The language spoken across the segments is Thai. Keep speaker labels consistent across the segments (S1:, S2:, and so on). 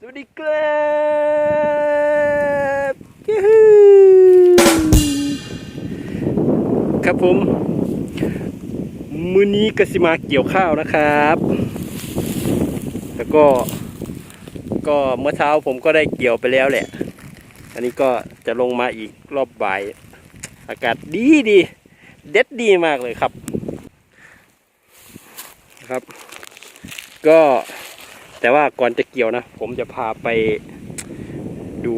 S1: สวัสดีครับยูฮูครับผม มือนี้กสิมาเกี่ยวข้าวนะครับ แล้วก็ ก็เมื่อเช้าผมก็ได้เกี่ยวไปแล้วแหละ อันนี้ก็จะลงมาอีกรอบบ่าย อากาศดีดี เด็ดดีมากเลยครับ ครับ ก็ แต่ว่าก่อนจะเกี่ยวนะ ผมจะพาไปดู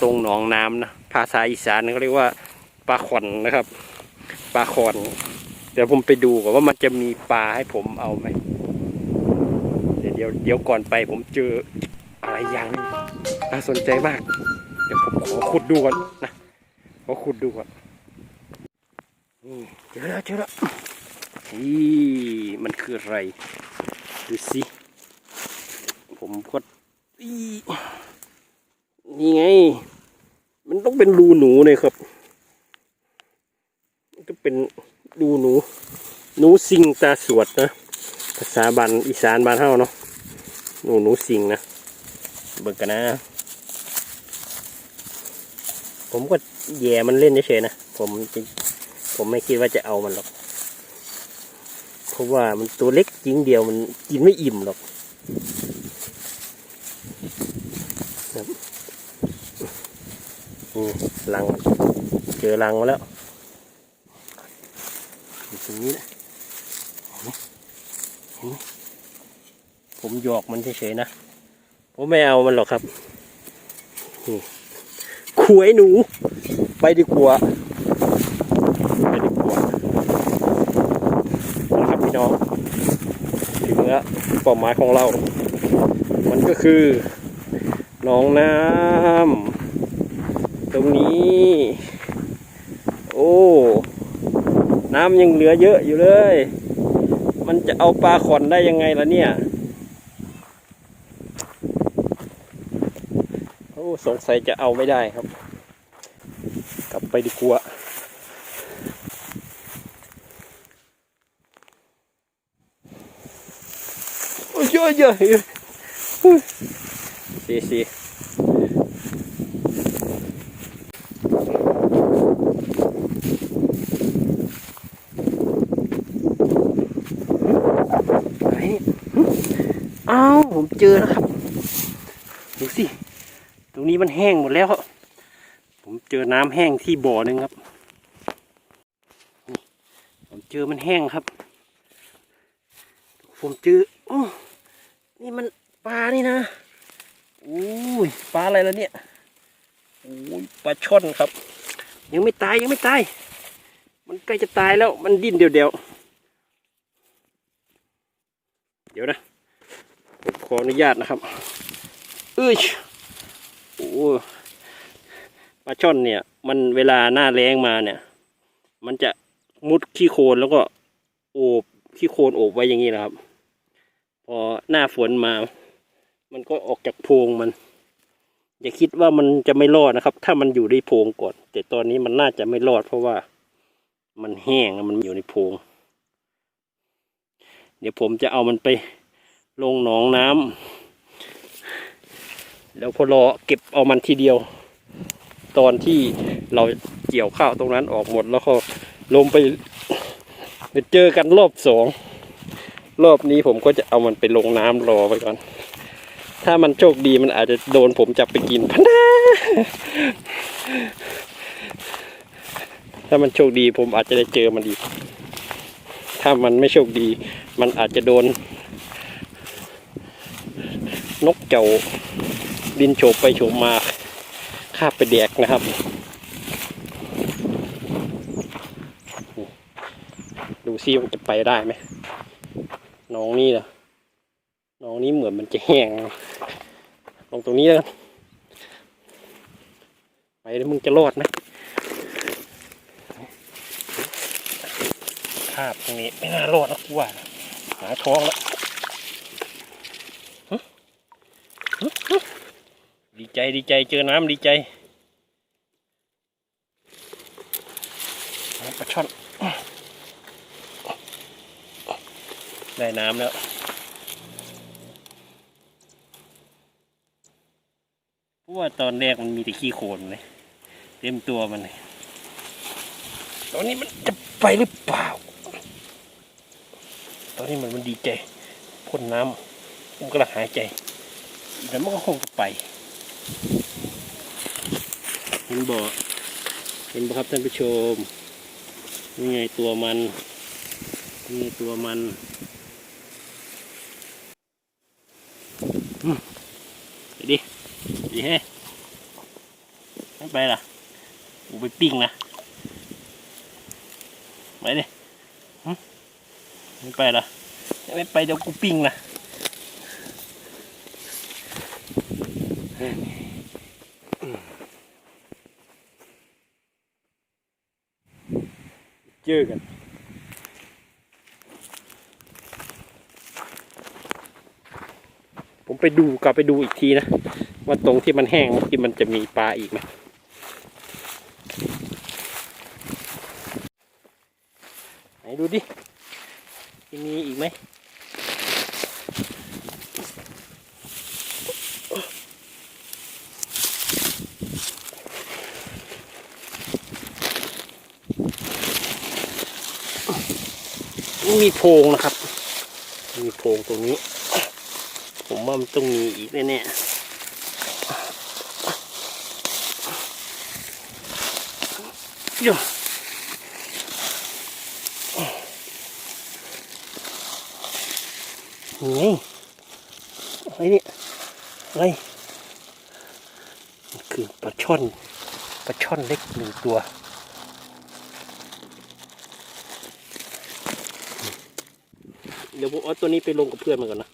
S1: ตรงหนองน้ำนะภาษาอีสานเขาเรียกว่าปลาขอนนะครับปลาขอนเดี๋ยวผมไปดูก่อนว่ามันจะมีปลาให้ผมเอาไหมเดี๋ยวเดี๋ยวเดี๋ยวก่อนไปผมเจออะไรอย่างนึงน่าสนใจมาก เดี๋ยวผมขอขุดดูก่อนนะขอขุดดูก่อนนี่เจอแล้วเจอแล้วนี่มันคืออะไร ดูสิผมก็อีนี่ไง มันต้องเป็นรูหนูเลยครับมันก็เป็นรูหนู หนูสิงตาสวดนะภาษาบันอีสานบานเฮาเนาะหนูหนูสิงนะเบิกกันนะ ผมก็แย่มันเล่นเฉยๆนะ ผมจะผมไม่คิดว่าจะเอามันหรอกเพ ราะว่ามันตัวเล็กจริงเดียวมันกินไม่อิ่มหรอกครับนี่รังเจอรังมาแล้วอยู่ตรงนี้นะเห็นไหมเห็นไหมผมหยอกมันเฉยๆนะผมไม่เอามันหรอกครับนี่ขวยหนู ไปดีกว่าไปดีกว่า นะครับพี่น้องถึงแล้วเป้าหมายของเรา มันก็คือหนองน้ำตรงนี้ โอ้ น้ำยังเหลือเยอะอยู่เลย มันจะเอาปลาขอนได้ยังไงล่ะเนี่ย โอ้ สงสัยจะเอาไม่ได้ครับ กลับไปดีกว่า โอ้ย เยอะเยอะเยสีสีไหนอ้าวผมเจอแล้วครับ ดูสิ ตรงนี้มันแห้งหมดแล้ว ผมเจอน้ำแห้งที่บ่อหนึ่งครับ ผมเจอมันแห้งครับ ผมเจออ นี่มันปลานี่นะอุ้ยปลาอะไรแล้วเนี่ยอุ้ยปลาช่อนครับ ยังไม่ตายยังไม่ตาย มันใกล้จะตายแล้วมันดิ้นเดียวเดียวเดี๋ยวนะผมขออนุญาตนะครับเอ้ยโอ้ปลาช่อนเนี่ย มันเวลาหน้าแรงมาเนี่ย มันจะมุดขี้โคลนแล้วก็โอบขี้โคลนโอบไว้อย่างนี้นะครับ พอหน้าฝนมา มันก็ออกจากโพรงมัน อย่าคิดว่ามันจะไม่รอดนะครับ ถ้ามันอยู่ในโพรงก่อน แต่ตอนนี้มันน่าจะไม่รอด เพราะว่ามันแห้งมันอยู่ในโพรงเดี๋ยวผมจะเอามันไปลงหนองน้ำแล้วพอรอเก็บเอามันทีเดียว ตอนที่เราเกี่ยวข้าวตรงนั้นออกหมดแล้วก็ลงไปไปเจอกันรอบสอง รอบนี้ผมก็จะเอามันไปลงน้ำรอไว้ก่อน ถ้ามันโชคดีมันอาจจะโดนผมจับไปกินพนนาถ้ามันโชคดีผมอาจจะได้เจอมันดีถ้ามันไม่โชคดี มันอาจจะโดน นกเจ้าบินโฉบไปโฉบมาคาบไปแดกนะครับ ดูซิมันจะไปได้ไหม น้องนี่เหรอน้องนี้เหมือนมันจะแห้งลงตรงนี้แล้วไปแล้วมึงจะรอดไหมภาพตรงนี้ไม่น่ารอดนะกูว่าหาท้องแล้วดีใจดีใจเจอน้ำดีใจปลาช่อน ได้น้ำแล้วราะว่าตอนแรกมันมีแต่ขี้โคลนเลย เต็มตัวมันเลย ตอนนี้มันจะไปหรือเปล่า ตอนนี้มันมันดีใจพ่นน้ำผมกำลังหายใจอีกนั้นมันก็คงจะไปเห็นบ่เห็นบ่ครับท่านผู้ชมนี่ไงตัวมันนี่ตัวมันอืมไป ดิดีเฮ้ไม่ไปล่ะกูไปปิ้งนะไปดิไม่ไปล่ะไม่ไปเดี๋ยวกูปิ้งนะเจอกัน ผม ไปดูกลับไปดูอีกทีนะ ว่าตรงที่มันแห้งที่มันจะมีปลาอีกไหมไหนดูดิมีอีกไหมมีโพรงนะครับ มีโพรงตรงนี้ ว่ามันต้องมีอีกแน่ๆโย่นี่อะไรเนี่ยอะไรคือปลาช่อนปลาช่อนเล็กหนึ่งตัวเดี๋ยวผมเอาตัวนี้ไปลงกับเพื่อนมันก่อนนะ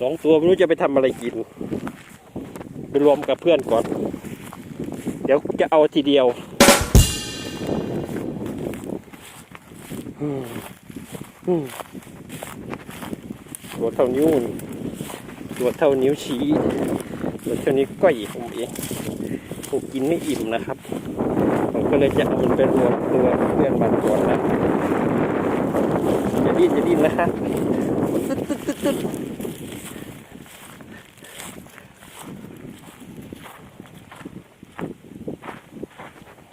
S1: สองตัวไม่รู้จะไปทำอะไรกิน ไปรวมกับเพื่อนก่อน เดี๋ยวจะเอาทีเดียวอืมอืมตัวเท่านิ้วตัวเท่านิ้วชี้ตัวเท่านี้ก้อยผมเองผมกินไม่อิ่มนะครับผมก็เลยจะเอามันไปรวมตัวเพื่อนมันก่อนนะจะดิ้นจะดิ้นนะครับตึ๊ดตึ๊ดตึ๊ดตึ๊ด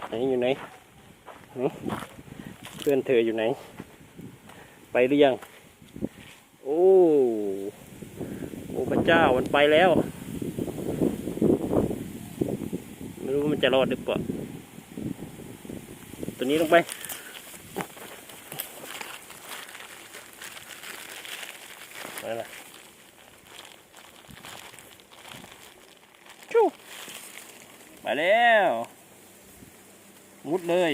S1: ไหนอยู่ไหนหึ เพื่อนเธออยู่ไหน ไปหรือยัง โอ้โอ้พระเจ้ามันไปแล้ว ไม่รู้ว่ามันจะรอดหรือเปล่าตัวนี้ลงไปไปละชูไปแล้ว มุดเลย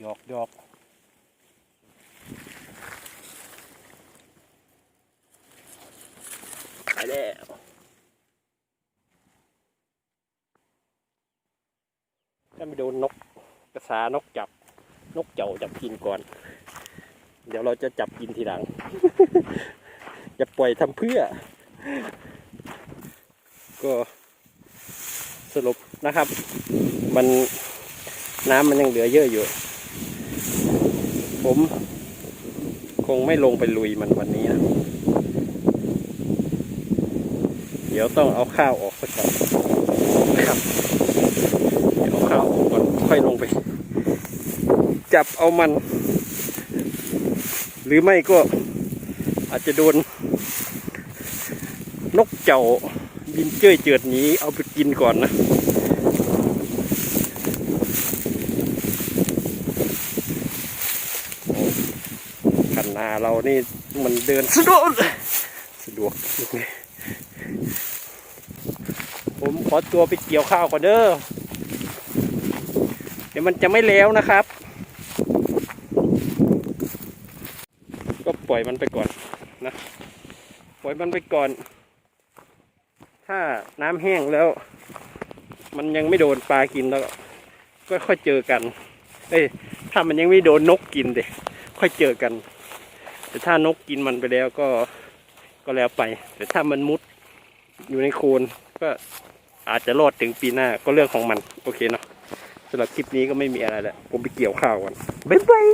S1: หยอกหยอกไปแล้วถ้าไม่โดนนกกระสานกจับ นกเจ้าจับกินก่อน เดี๋ยวเราจะจับกินทีหลัง จะปล่อยทำเพื่อ ก็ รุปนะครับ มันน้ำมันยังเหลือเยอะอยู่ ผมคงไม่ลงไปลุยมันวันนี้นะเดี๋ยวต้องเอาข้าวออกซะก่อนนะครับเดี๋ยวเอาข้าวออกก่อนค่อยลงไป จับเอามัน หรือไม่ก็อาจจะโดนนกเจ้า บินเจ้ยเจิดหนีเอาไปกินก่อนนะคันนาเรานี่มันเดินสะดวกสะดวกลูกนี่ผมขอตัวไปเกี่ยวข้าวก่อนเด้อเดี๋ยวมันจะไม่แล้วนะครับ ก็ปล่อยมันไปก่อนนะ ปล่อยมันไปก่อน ถ้าน้ำแห้งแล้ว มันยังไม่โดนปลากินแล้ว ก็ค่อยเจอกัน เอ้ยถ้ามันยังไม่โดนนกกินเด็ค่อยเจอกัน แต่ถ้านกกินมันไปแล้วก็ก็แล้วไป แต่ถ้ามันมุดอยู่ในโคนก็อาจจะรอดถึงปีหน้าก็เรื่องของมัน โอเคเนาะสำหรับคลิปนี้ก็ไม่มีอะไรแล้วผมไปเกี่ยวข้าวก่อนบ๊ายบาย